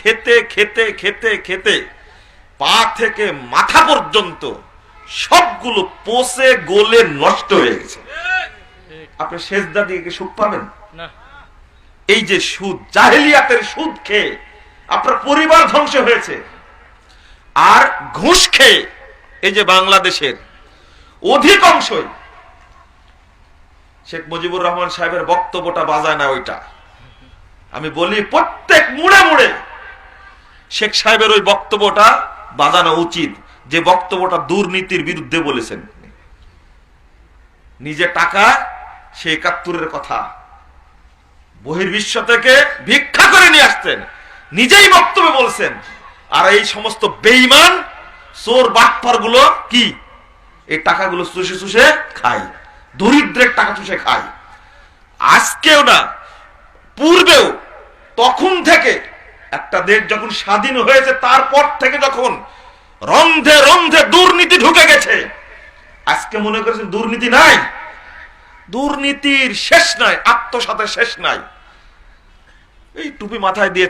খেতে খেতে খেতে খেতে পা থেকে মাথা পর্যন্ত সবগুলো পচে গোলে নষ্ট হয়ে গেছে। আপনি শেষদা দিয়ে কি সুখ পাবেন? এই যে সুদ জাহেলিয়াতের সুদ খেয়ে আপনার পরিবার ধ্বংস হয়েছে। আর ঘুষ খেয়ে এই যে বাংলাদেশের অধিকাংশই শেখ মুজিবুর রহমান সাহেবের বক্তব্যটা বাজায় না ওইটা। আমি বলি প্রত্যেক মুড়ে মুড়ে শেখ সাহেবের ওই বক্তব্যটা বাজানো উচিত যে বক্তব্যটা দুর্নীতির বিরুদ্ধে বলেছেন নিজে টাকা, সে একাত্তরের কথা। বহির্বিশ্ব থেকে ভিক্ষা করে নিয়ে আসতেন। নিজেই বক্তব্যে বলছেন। আর এই সমস্ত বেইমান চোর বাটপারগুলো কি? এই টাকাগুলো চুষে চুষে খায়। দরিদ্রের টাকা চুষে খায়। আজকেও না, পূর্বেও, তখন থেকে একটা দেশ যখন স্বাধীন হয়েছে, তারপর থেকে যখন রন্ধে রন্ধে দুর্নীতি ঢুকে গেছে, আজকে মনে করেছেন দুর্নীতি নাই? দুর্নীতির শেষ নাই, আত্মসাতের শেষ নাই। এই টুপি মাথায় দিয়ে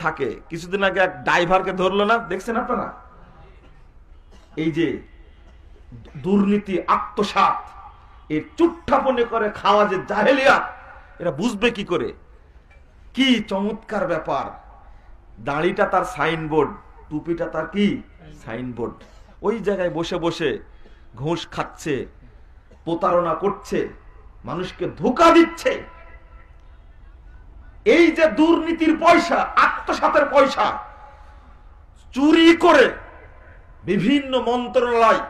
থাকে। কিছুদিন আগে এক ড্রাইভারকে ধরলো না? দেখছেন আপনারা? এই যে দুর্নীতি, আত্মসাত এই চুট্টাপনে করে খাওয়া যে জাহেলিয়া, এরা বুঝবে কি করে? কি চমৎকার ব্যাপার। দাড়িটা তার সাইনবোর্ড, টুপিটা তার কি? সাইনবোর্ড। ওই জায়গায় বসে বসে ঘুষ খাচ্ছে, প্রতারণা করছে, মানুষকে ধোকা দিচ্ছে। এই যে দুর্নীতির পয়সা, আত্মসাতের পয়সা, চুরি করে বিভিন্ন মন্ত্রণালয়,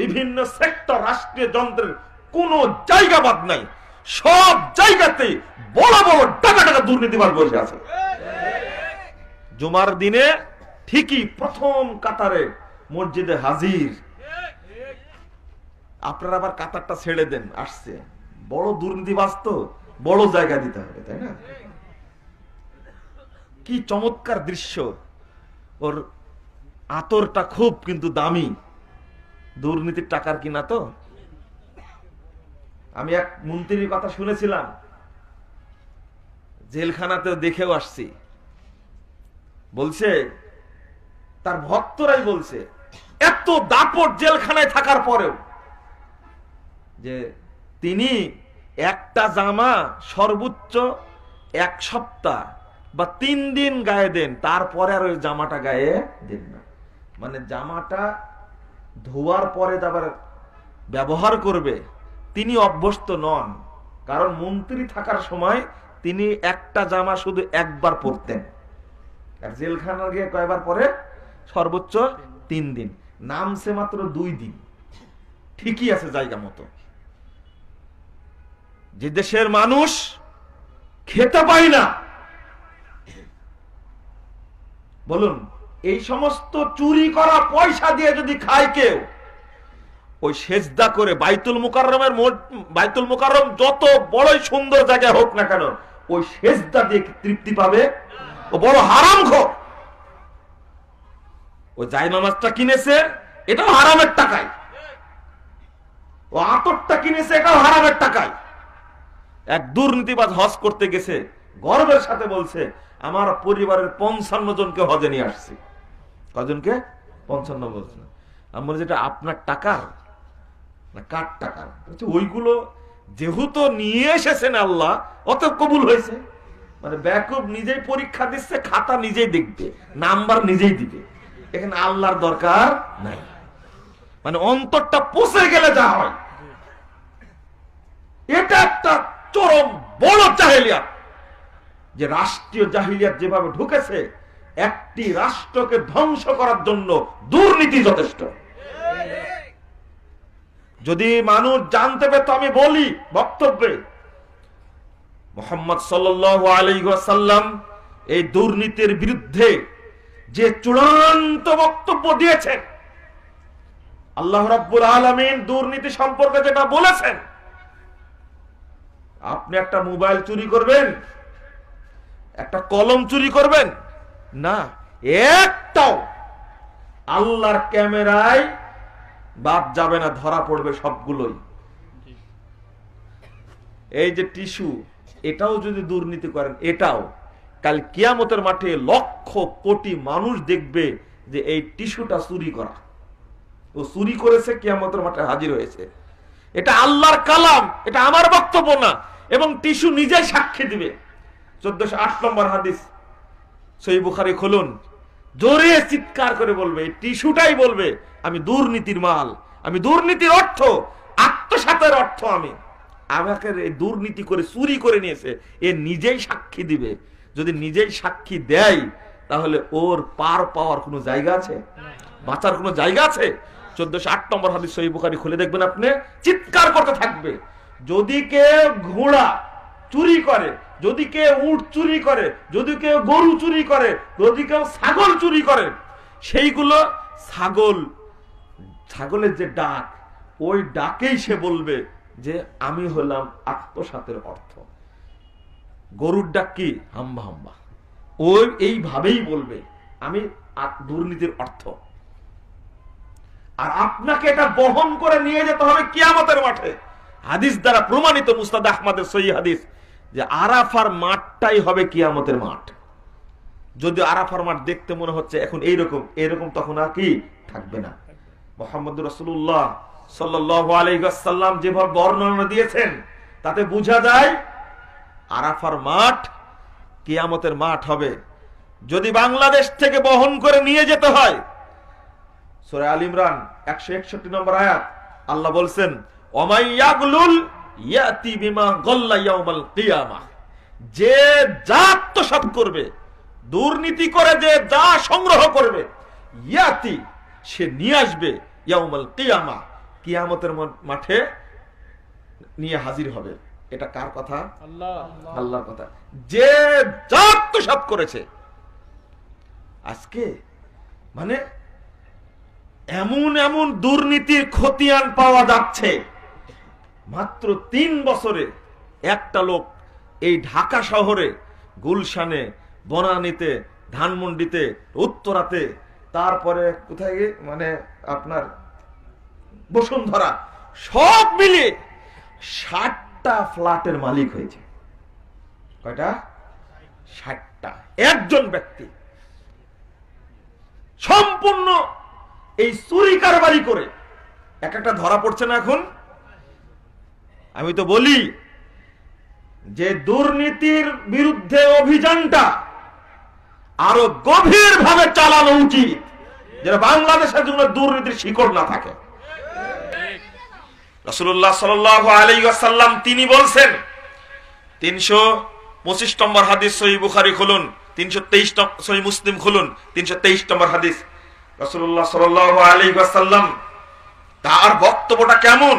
বিভিন্ন সেক্টর, রাষ্ট্রীয় যন্ত্রের কোনো জায়গা বাদ নাই। সব জায়গাতে বড় বড় টাকা টাকা দুর্নীতিবাজ বসে আছে জুমার দিনে ঠিকই প্রথম কাতারে মসজিদে হাজির। আপনারা আবার কাতারটা ছেড়ে দেন, আসছে। বড় দুর্নীতিবাজ তো, বড় জায়গা দিতে হবে, তাই না? কি চমৎকার দৃশ্য। ওর আতরটা খুব কিন্তু দামি। দুর্নীতির টাকার কিনা তো? আমি এক মন্ত্রীর কথা শুনেছিলাম। জেলখানাতেও দেখেও আসছি। বলছে, তার ভক্তরাই বলছে, এত দাপট জেলখানায় থাকার পরেও যে তিনি একটা জামা সর্বোচ্চ এক সপ্তাহ বা তিন দিন গায়ে দেন, তারপরে আর ওই জামাটা গায়ে দেন না। মানে জামাটা ধোয়ার পরে আবার ব্যবহার করবে তিনি অভ্যস্ত নন। কারণ মন্ত্রী থাকার সময় তিনি একটা জামা শুধু একবার পরতেন। আর জেলখানা গিয়ে কয়বার পরে? সর্বোচ্চ তিন দিন। নামছে মাত্র দুই দিন। ঠিকই আছে জায়গা মতো। যে দেশের মানুষ খেতে পায় না। বলুন, এই সমস্ত চুরি করা পয়সা দিয়ে যদি খায় কেউ ওই সেজদা করে বাইতুল মুকাররমের বাইতুল মুকাররম যত বড়ই সুন্দর জায়গা হোক না কেন, ওই সেজদা দিয়ে তৃপ্তি পাবে? ও বড় হারাম খো ও জাইমা মাছটা কিনেছে, এটাও হারামের টাকায়। ও আতরটা কিনেছে, এটাও হারামের টাকায়। এক দুর্নীতিবাজ হজ করতে গেছে, গর্বের সাথে বলছে, আমার পরিবারের পঞ্চান্ন জনকে হজে নিয়ে আসছি। কজনকে পঞ্চান্ন বলছে। আমি বলছি এটা আপনার টাকার না, কার ওইগুলো যেহেতু নিয়ে এসেছেন আল্লাহ অত কবুল হয়েছে। মানে ব্যাকুব নিজেই পরীক্ষা দিচ্ছে, খাতা নিজেই দেখবে, নাম্বার নিজেই দিবে। এখানে আল্লাহর দরকার নাই। মানে অন্তরটা পচে গেলে যা হয়। এটা একটা চরম বড় জাহেলিয়াত। যে রাষ্ট্রীয় জাহিলিয়াত যেভাবে ঢুকেছে, একটি রাষ্ট্রকে ধ্বংস করার জন্য দুর্নীতি যথেষ্ট। যদি মানুষ জানতে পেত আমি বলি বক্তব্যে। মোহাম্মদ সাল্লাম এই দুর্নীতির বিরুদ্ধে যে চূড়ান্ত বক্তব্য দিয়েছেন, আল্লাহ রাব্বুল আলামিন দুর্নীতি সম্পর্কে যেটা বলেছেন, আপনি একটা মোবাইল চুরি করবেন, একটা কলম চুরি করবেন, না, একটাও আল্লাহর ক্যামেরায় বাদ যাবে না ধরা পড়বে সবগুলোই। এই যে টিস্যু এটাও যদি দুর্নীতি করেন এটাও। কাল কিয়ামতের মাঠে লক্ষ কোটি মানুষ দেখবে যে এই টিস্যুটা চুরি করা। ও চুরি করেছে কিয়ামতের মাঠে হাজির হয়েছে। এটা আল্লাহর কালাম এটা আমার বক্তব্য না। এবং টিস্যু নিজেই সাক্ষী দিবে। চোদ্দশো আট নম্বর হাদিস সই বুখারি খুলুন। জোরে চিৎকার করে বলবে এই টিস্যুটাই বলবে আমি দুর্নীতির মাল, আমি দুর্নীতির অর্থ, আত্মসাতের অর্থ আমি। আমাকে দুর্নীতি করে চুরি করে নিয়েছে, এ নিজেই সাক্ষী দিবে। যদি নিজেই সাক্ষী দেয়, তাহলে ওর পার পাওয়ার কোনো জায়গা আছে? বাঁচার কোনো জায়গা আছে? চোদ্দশো আট নম্বর হাদিস সহি বুখারি খুলে দেখবেন আপনি, চিৎকার করতে থাকবে। যদি কেউ ঘোড়া চুরি করে, যদি কেউ উট চুরি করে, যদি কেউ গরু চুরি করে, যদি কেউ ছাগল চুরি করে, সেইগুলো ছাগল ছাগলের যে ডাক, ওই ডাকেই সে বলবে যে আমি হলাম আত্মসাতের অর্থ। গরুর ডাক কি? হাম্বা হাম্বা। ওই এইভাবেই বলবে, আমি দুর্নীতির অর্থ। আর আপনাকে এটা বহন করে নিয়ে যেতে হবে কিয়ামতের মাঠে। হাদিস দ্বারা প্রমাণিত মুস্তাদ আহমদের সহি হাদিস যে আরাফার মাঠটাই হবে কিয়ামতের মাঠ। যদি আরাফার মাঠ দেখতে মনে হচ্ছে এখন এইরকম এরকম তখন আর কি থাকবে না। মোহাম্মদ রসুল্লাহ সাল্লাম যেভাবে বর্ণনা দিয়েছেন, তাতে বোঝা যায় আরাফার মাঠ কিয়ামতের মাঠ হবে। যদি বাংলাদেশ থেকে বহন করে নিয়ে যেতে হয়, সুরে আল ইমরান একশো একষট্টি নম্বর আয়াত, আল্লাহ বলছেন অমাইয়াগুলুল ইয়াতি বিমা গল্লা ইয়াউমাল কিয়ামাহ যে যা আত্মসাৎ করবে, দুর্নীতি করে যে যা সংগ্রহ করবে, ইয়াতি সে নিয়ে আসবে। ইয়াউমাল কিয়ামা কিয়ামতের মাঠে নিয়ে হাজির হবে। এটা কার কথা? আল্লাহ। আল্লাহর কথা। যে যা আত্মসাৎ করেছে। আজকে মানে এমন এমন দুর্নীতির খতিয়ান পাওয়া যাচ্ছে। মাত্র তিন বছরে একটা লোক এই ঢাকা শহরে গুলশানে বনানীতে ধানমন্ডিতে উত্তরাতে তারপরে কোথায়? মানে আপনার বসুন্ধরা। সব মিলিয়ে ষাটটা ফ্ল্যাটের মালিক হয়েছে। কয়টা? ষাটটা। একজন ব্যক্তি। সম্পূর্ণ এই চুরি কারবারি করে। এক একটা ধরা পড়ছে না এখন। আমি তো বলি, যে দুর্নীতির বিরুদ্ধে অভিযানটা আরও গভীর ভাবে চালানো উচিত, যেন বাংলাদেশের জন্য দুর্নীতির শিকড় না থাকে। রসুল্লাহ সাল আলাইসাল্লাম তিনি বলছেন, তিনশো পঁচিশ নম্বর হাদিস সহি বুখারি খুলুন, তিনশো তেইশ সহি মুসলিম খুলুন, তিনশো তেইশ নম্বর হাদিস। রসুল্লাহ সাল আলাইসাল্লাম তার বক্তব্যটা কেমন?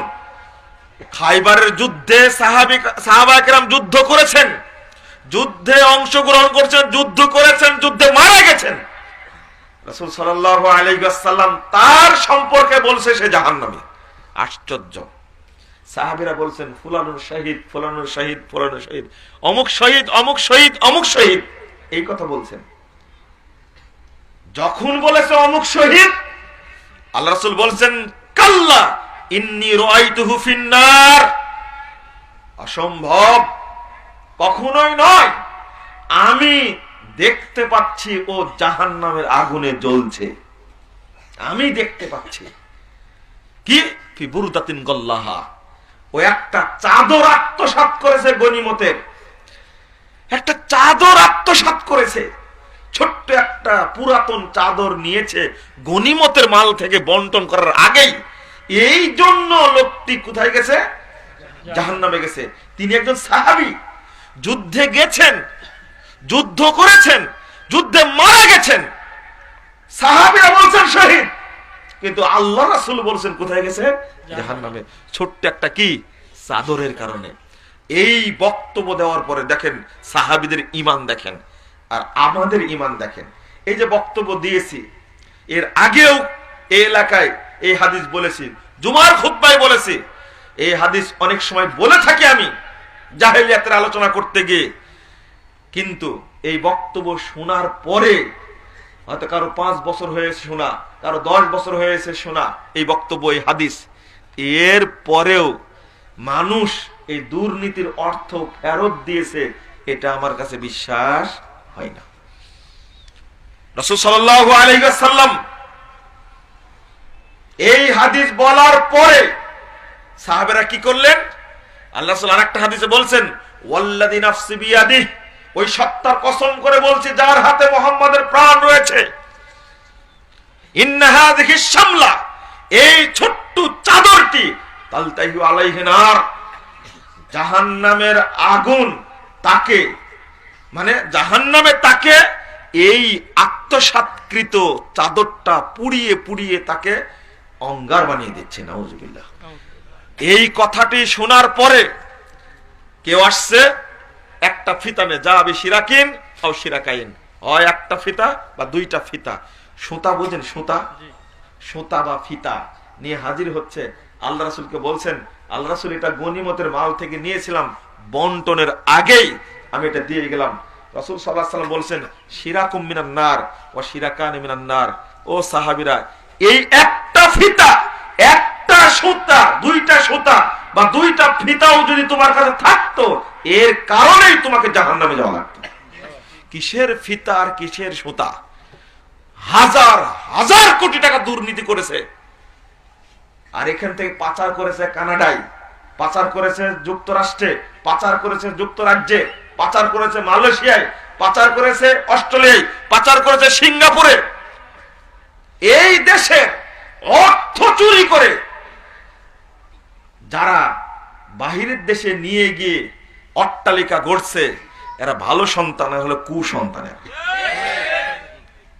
খাইবারের যুদ্ধে সাহাবাহাম যুদ্ধ করেছেন। যুদ্ধে অংশগ্রহণ করছেন, যুদ্ধ করেছেন, যুদ্ধে মারা গেছেন। রসুল সাল্লাহ আলাইসাল্লাম তার সম্পর্কে বলছে সে জাহান্নামী। আশ্চর্য। সাহাবিরা বলছেন, ফুলানুর শহীদ ফুলানুর শহীদ ফুলানুর শহীদ, অমুক শহীদ অমুক শহীদ অমুক শহীদ। এই কথা বলছেন। যখন বলেছে অমুক শহীদ, আল্লাহ রসুল বলছেন, কাল্লা ইন্নি রাইতুহু ফিন্নার অসম্ভব। কখনোই নয়। আমি দেখতে পাচ্ছি ও জাহান্নামের আগুনে জ্বলছে। আমি দেখতে পাচ্ছি। কি? বুরুদাতিন গল্লাহা। ও একটা চাদর আত্মসাৎ করেছে গনিমতের। একটা চাদর আত্মসাৎ করেছে। ছোট্ট একটা পুরাতন চাদর নিয়েছে গনিমতের মাল থেকে বন্টন করার আগেই। এই জন্য লোকটি কোথায় গেছে? জাহান্নামে গেছে। তিনি একজন সাহাবি। যুদ্ধে গেছেন, যুদ্ধ করেছেন, যুদ্ধে মারা গেছেন। সাহাবিরা বলছেন, শহীদ। কিন্তু আল্লাহ রাসুল বলছেন, কোথায় গেছে জাহান নামে ছোট্ট একটা কি? চাদরের কারণে। এই বক্তব্য দেওয়ার পরে দেখেন, সাহাবিদের ইমান দেখেন, আর আমাদের ইমান দেখেন। এই যে বক্তব্য দিয়েছি, এর আগেও এই এলাকায় এই হাদিস বলেছি, জুমার খুদ্ায় বলেছি। এই হাদিস অনেক সময় বলে থাকি আমি জাহেলিয়াতের আলোচনা করতে গিয়ে। কিন্তু এই বক্তব্য শোনার পরে হয়তো কারও পাঁচ বছর হয়েছে শোনা, কারও দশ বছর হয়েছে শোনা এই বক্তব্য, এই হাদিস। এর পরেও মানুষ এই দুর্নীতির অর্থ ফেরত দিয়েছে, এটা আমার কাছে বিশ্বাস হয় না। এই হাদিস বলার পরে সাহাবেরা কি করলেন? আল্লাহ সাল্লাহ একটা হাদিসে বলছেন ওয়াল্লাদি নাফসি বিয়াদিহ ওই সত্তার কসম করে বলছি, যার হাতে মোহাম্মদের প্রাণ রয়েছে। ইন্নাহা দেখি সামলা এই ছোট্ট চাদরটি জাহান্নামের আগুন তাকে মানে জাহান্নামে তাকে এই আত্মসাৎকৃত চাদরটা পুড়িয়ে পুড়িয়ে তাকে অঙ্গার বানিয়ে দিচ্ছে নাউজুবিল্লাহ। এই কথাটি শোনার পরে কেউ আসছে একটা ফিতা নে যা আবি সিরাকিন ফাও সিরাকাইন। হয় একটা ফিতা বা দুইটা ফিতা। সুতা বুঝেন সুতা? সুতা বা ফিতা নিয়ে হাজির হচ্ছে আল্লাহ রাসুলকে বলছেন আল্লাহ রাসুল এটা গনিমতের মাল থেকে নিয়েছিলাম বন্টনের আগেই আমি এটা দিয়ে গেলাম। রসুল সাল্লাহ সাল্লাম বলছেন সিরাকুম মিনান নার ও সিরাকান মিনান নার। ও সাহাবিরা এই একটা ফিতা একটা সুতা দুইটা সুতা বা দুইটা ফিতাও যদি তোমার কাছে থাকতো, এর কারণেই তোমাকে জাহান নামে যাওয়া লাগতো। কিসের ফিতা আর কিসের সুতা? হাজার হাজার কোটি টাকা দুর্নীতি করেছে। আর এখান থেকে পাচার করেছে কানাডায়, পাচার করেছে যুক্তরাষ্ট্রে, পাচার করেছে যুক্তরাজ্যে, পাচার করেছে মালয়েশিয়ায়, পাচার করেছে অস্ট্রেলিয়ায়, পাচার করেছে সিঙ্গাপুরে। এই দেশে অর্থ চুরি করে যারা বাহিরের দেশে নিয়ে গিয়ে অট্টালিকা গড়ছে এরা ভালো সন্তান হলো কুসন্তানের।